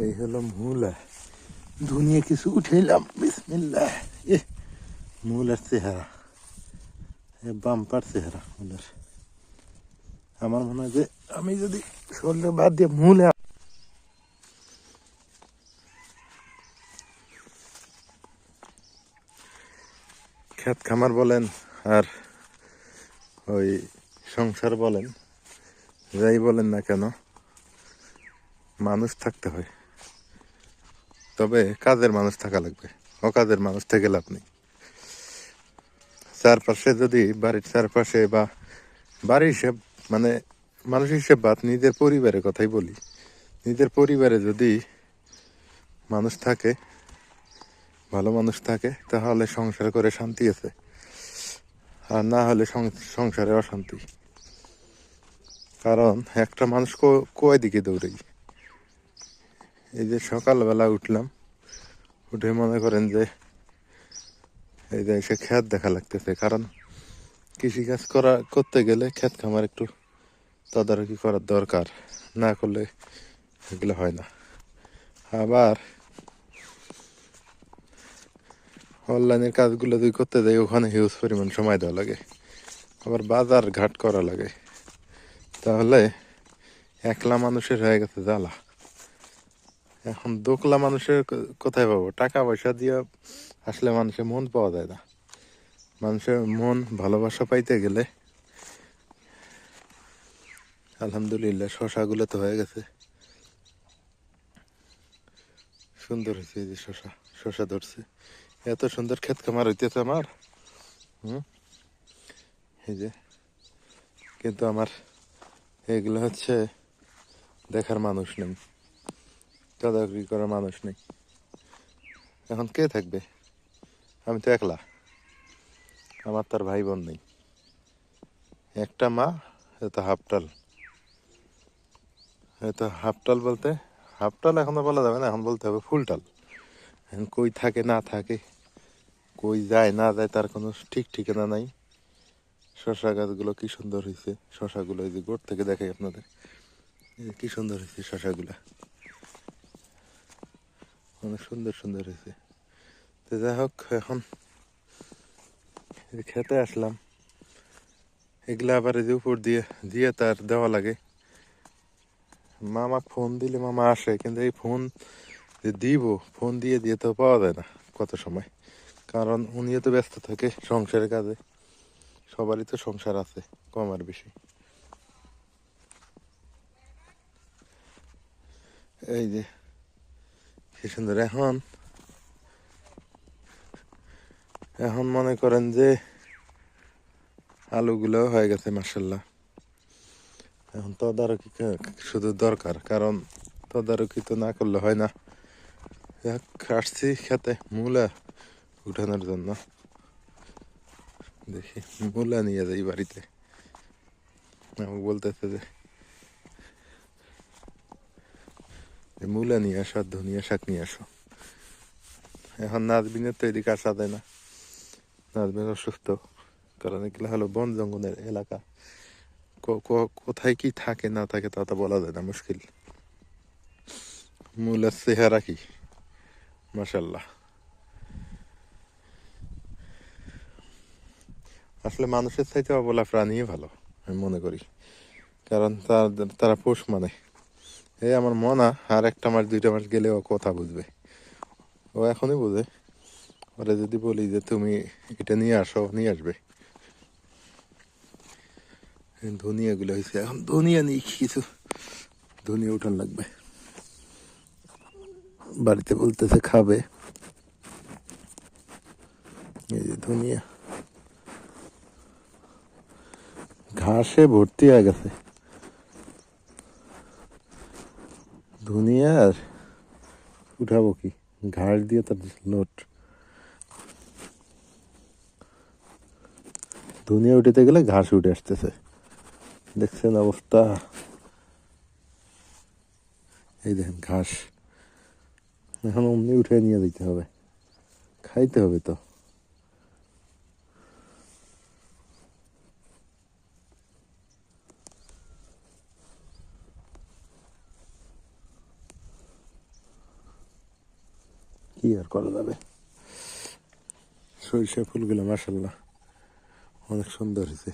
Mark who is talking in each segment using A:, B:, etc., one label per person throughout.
A: এই হলো মূলা। ধুনিয়ে কিছু উঠেলাম বিসমিল্লাহ। এ মূলার চেহারা। এ বাম্পার চেহারা মূলার। আমার মনে হয় যে আমি যদি শরীরে বাদ দিয়ে মূলে ক্ষেত খামার বলেন আর ওই সংসার বলেন, যাই বলেন না কেন, মানুষ থাকতে হয়। তবে কাজের মানুষ থাকা লাগবে। অকাজের মানুষ থেকে লাভ নেই। চারপাশে যদি বাড়ির চারপাশে বা বাড়ির হিসেব মানে মানুষ হিসেব বাদ, নিজের পরিবারের কথাই বলি। নিজের পরিবারে যদি মানুষ থাকে, ভালো মানুষ থাকে, তাহলে সংসার করে শান্তি আছে। আর না হলে সংসারে অশান্তি। কারণ একটা মানুষ কয় দিকে দৌড়াই এই যে সকালবেলা উঠলাম, উঠে মনে করেন যে এই যে এসে ক্ষেত দেখা লাগতেছে, কারণ কৃষিকাজ করা, করতে গেলে ক্ষেত খামার একটু তদারকি করার দরকার, না করলে এগুলো হয় না। আবার অনলাইনের কাজগুলো যদি করতে যাই, ওখানে হিউজ পরিমাণ সময় দেওয়া লাগে, আবার বাজার ঘাট করা লাগে, তাহলে একলা মানুষের হয়ে গেছে জ্বালা। এখন দোকলা মানুষের কোথায় পাবো? টাকা পয়সা দিয়ে আসলে মানুষের মন পাওয়া যায় না। মানুষের মন ভালোবাসা পাইতে গেলে আলহামদুলিল্লাহ শশাগুলো তো হয়ে গেছে। সুন্দর হয়েছে এই যে শশা শশা ধরছে। এত সুন্দর ক্ষেত খামার হইতেছে আমার। হুম? এই যে, কিন্তু আমার এগুলো হচ্ছে দেখার মানুষ নেই। তদারকি করার মানুষ নেই। এখন কে থাকবে? আমি তো একলা। আমার তার ভাই বোন নেই। একটা মা এটা হাফটাল। এটা হাফটাল বলতে, হাফটাল এখনও বলা যাবে না, এখন বলতে হবে ফুলটাল। এখন কই থাকে, না থাকে, কই যায়, না যায়, তার কোনো ঠিক ঠিকানা নাই। শশা গাছগুলো কি সুন্দর হয়েছে শশাগুলো এই যে গোট থেকে দেখাই আপনাদের। কি সুন্দর হয়েছে শশাগুলা। অনেক সুন্দর সুন্দর হয়েছে। তো যাই হোক, এখন খেতে আসলাম। এগুলা আবার এই যে উপর দিয়ে দিয়ে তার দেওয়া লাগে। মামা ফোন দিলে মামা আসে, কিন্তু এই ফোন যে দিব, ফোন দিয়ে দিয়ে তো পাওয়া যায় না কত সময়। কারণ উনিও তো ব্যস্ত থাকে সংসারের কাজে। সবারই তো সংসার আছে, কম আর বেশি। এই যে কি সুন্দর এখন এখন মনে করেন যে আলুগুলো হয়ে গেছে মার্শাল্লাহ এখন তদারকি শুধু দরকার, কারণ তদারকি তো না করলে হয় না। আসছি খেতে, মূলা উঠানোর জন্য। দেখি, মূলা নিয়ে যাই বাড়িতে। আমাকে বলতেছে যে যে মূলা নিয়ে আসো, আর ধনিয়া শাক নিয়ে আসো। এখন নাজবিনের তো এদিকে আসা যায় না। নাজবিন অসুস্থ। কারণ এগুলো হলো বন জঙ্গলের এলাকা। কোথায় কি থাকে, না থাকে তা তো বলা যায় না, মুশকিল। মূলের চেহারা কি? মাসাল্লাহ আসলে মানুষের চাইতে অবলা প্রাণী ভালো, আমি মনে করি। কারণ তার, তারা পোষ মানে। এই আমার মনা আর একটা মাস, দুইটা মাস গেলে ও কথা বুঝবে। ও এখনই বুঝে। ওরা যদি বলি যে তুমি এটা নিয়ে আসো, নিয়ে আসবে। ধনিয়া ধনিয়াগুলো হয়েছে। এখন ধনিয়া নিয়ে কিছু? ধনিয়া উঠান লাগবে। বাড়িতে বলতেছে খাবে। এই যে ধনিয়া। ঘাসে ভর্তি হয়ে গেছে। ধনিয়া আর উঠাবো কি? ঘাস দিয়ে তার লোট ধুনিয়া উঠেতে গেলে ঘাস উঠে আসতেছে। দেখছেন অবস্থা? এই দেখেন ঘাস। এখন অমনি উঠে নিয়ে দিতে হবে। খাইতে হবে তো। কি আর করা যাবে? সরিষা ফুলগুলো মাসাল্লাহ অনেক সুন্দর হয়েছে।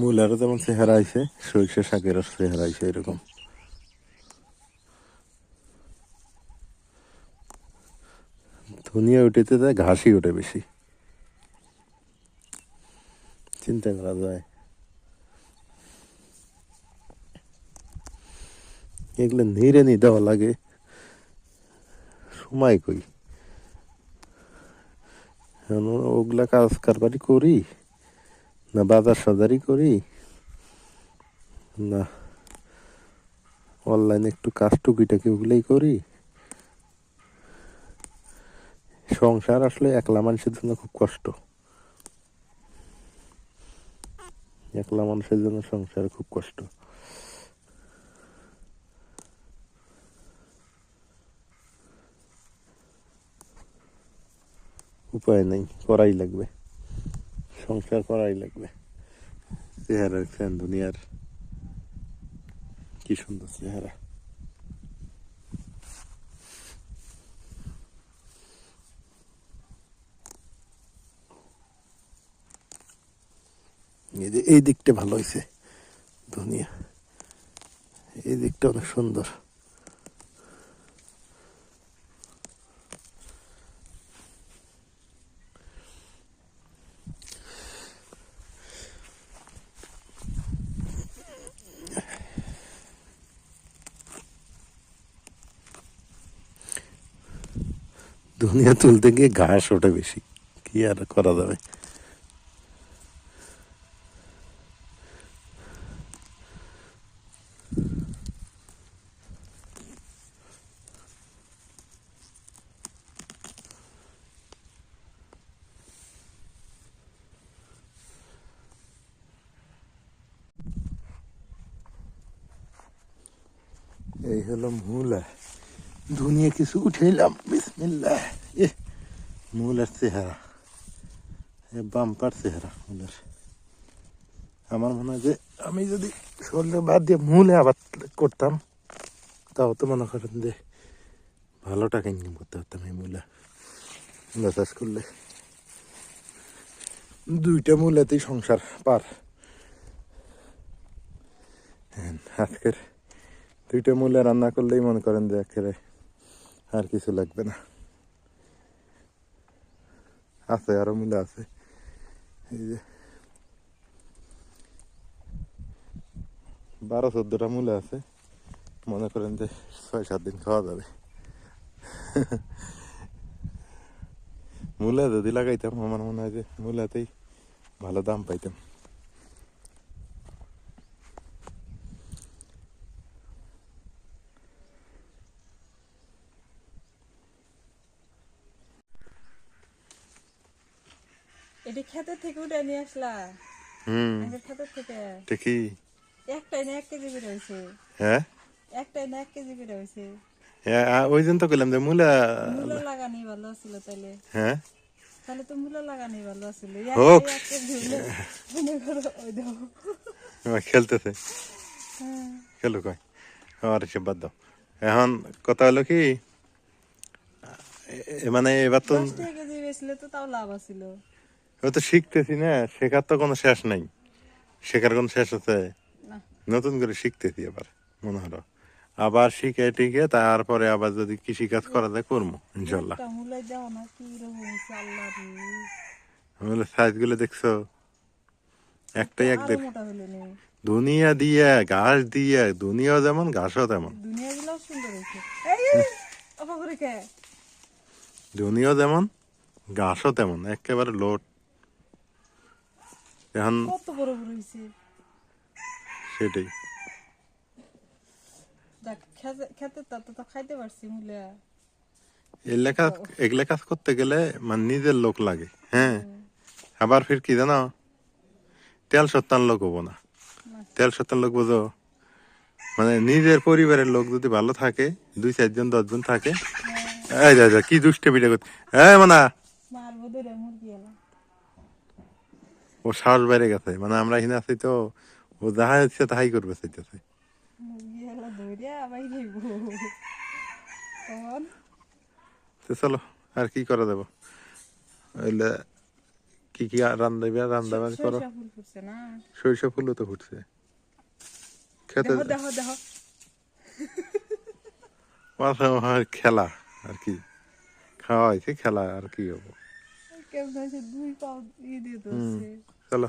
A: মূলারও যেমন চেহারা আইছে সরিষা শাকেরও চেহারা আইছে এরকম। ধনিয়া উঠেতে যায় ঘাসই ওঠে বেশি। চিন্তা করা যায়। এগুলো নিরে নি দেওয়া লাগে। সময় কই? ওগুলা কাজ কারবারি করি, না বাজার সাজারি করি, না অনলাইনে একটু কাজ টুকিটাকি ওগুলাই করি। সংসার আসলে একলা মানুষের জন্য খুব কষ্ট। একলা মানুষের জন্য সংসার খুব কষ্ট। উপায় নেই, করাই লাগবে। সংসার করাই লাগবে। চেহারা ফ্যান দুনিয়ার। কি সুন্দর চেহারা। এই দিকটা ভালো হয়েছে দুনিয়া। এই দিকটা অনেক সুন্দর। দুনিয়া তুলতে গিয়ে ঘাস ওঠে বেশি। কি আর করা যাবে? এই হলো মূলা। দুনিয়া কিছু উঠাইলাম বিসমিল্লাহ। এ, মূলার চেহারা। এ বাম্পার চেহারা, মূলার। আমার মনে হয় যে আমি যদি শরীরে বাদ দিয়ে মূলে আবাদ করতাম, তাও তো মনে করেন যে ভালো টাকা ইনকাম করতে পারতাম এই মূলা। মূলা চাষ করলে দুইটা মূলাতেই সংসার পার। আজকের দুইটা মূলা রান্না করলেই মনে করেন যে একেবারে আর কিছু লাগবে না। আছে আরও মূলা আছে এই যে বারো চোদ্দটা মূলা আছে মনে করেন যে ছয় সাত দিন খাওয়া যাবে মূলা যদি লাগাইতাম আমার মনে হয় যে মূলাতেই ভালো দাম পাইতাম
B: ক্ষেতের থেকে উঠে নিয়ে আসলা।
A: হুম।
B: ক্ষেতের থেকে।
A: ঠিকই
B: একটাই না এক কেজি করে হয়েছে।
A: হ্যাঁ?
B: একটাই না এক কেজি করে হয়েছে।
A: হ্যাঁ, ওই জন্য তো কইলাম যে মূলা
B: মূলা লাগানি ভালো ছিল তাইলে।
A: হ্যাঁ?
B: তাহলে তো মূলা লাগানি ভালো ছিল
A: হোক। আমার খেলতেছে।
B: হ্যাঁ।
A: খেলো কয় বাদ দাও। এখন কথা হলো কি মানে এবার তো
B: কেজি বেচলে তো তাও লাভ আছিল।
A: তো শিখতেছি না শেখার তো কোনো শেষ নাই। শেখার কোনো শেষ আছে? নতুন করে শিখতেছি আবার মনে হলো। আবার শিখে টিকে তারপরে আবার যদি কৃষি কাজ করা যায় করব ইনশাল্লাহ।
B: একটা মূলাই দাও না কি রকম হয়েছে আল্লাহ রে
A: আমি বলে সাইজগুলো দেখছ? একটাই এক দেড়। দুনিয়া দিয়ে ঘাস দিয়ে দুনিয়াও যেমন ঘাসও তেমন। দুনিয়াও যেমন ঘাসও তেমন একেবারে লোট এখন
B: কত বড় বড় হয়েছে
A: সেটাই।
B: খেতে খেতে তা তো খাইতে পারছি মূলা।
A: এগুলা কাজ এগুলা কাজ করতে গেলে মানে নিজের লোক লাগে হ্যাঁ? আবার ফির কি জানো? তেল সত্তান লোক হব না। তেল সত্তান লোক বোঝো? মানে নিজের পরিবারের লোক যদি ভালো থাকে দুই চারজন দশজন থাকে এই যা যা কি দুষ্টে পিঠা করতে হ্যাঁ মানা।
B: মারবো ধরে মুরগি এলা।
A: ও সাহস বেড়ে গেছে। মানে আমরা এখানে আছি তো ও যাহা ইচ্ছে তাহাই করবে চাইতেছে।
B: এলা
A: তো চলো আর কি করা দেবো ওইলে কি কি রান্দাবে রান্দাবার করো।
B: সরিষা ফুল ফুটছে
A: সরিষা ফুলও তো ফুটছে। খেতে খেলা আর কি। খাওয়া হয়েছে খেলা আর কি হব?
B: কেমন আছে দুই পাও দিয়ে দিয়ে ধরছে।
A: চলো।